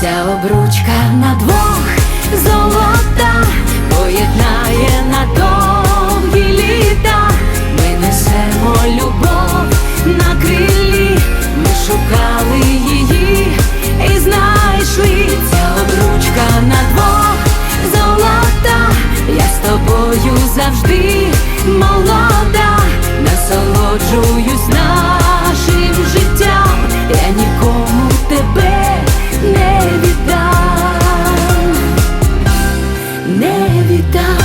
Ця обручка на двох золота поєднає на довгі літа. Ми несемо любов на крилі, ми шукали її і знайшли. Ця обручка на двох золота. Я з тобою завжди молода, насолоджуюсь down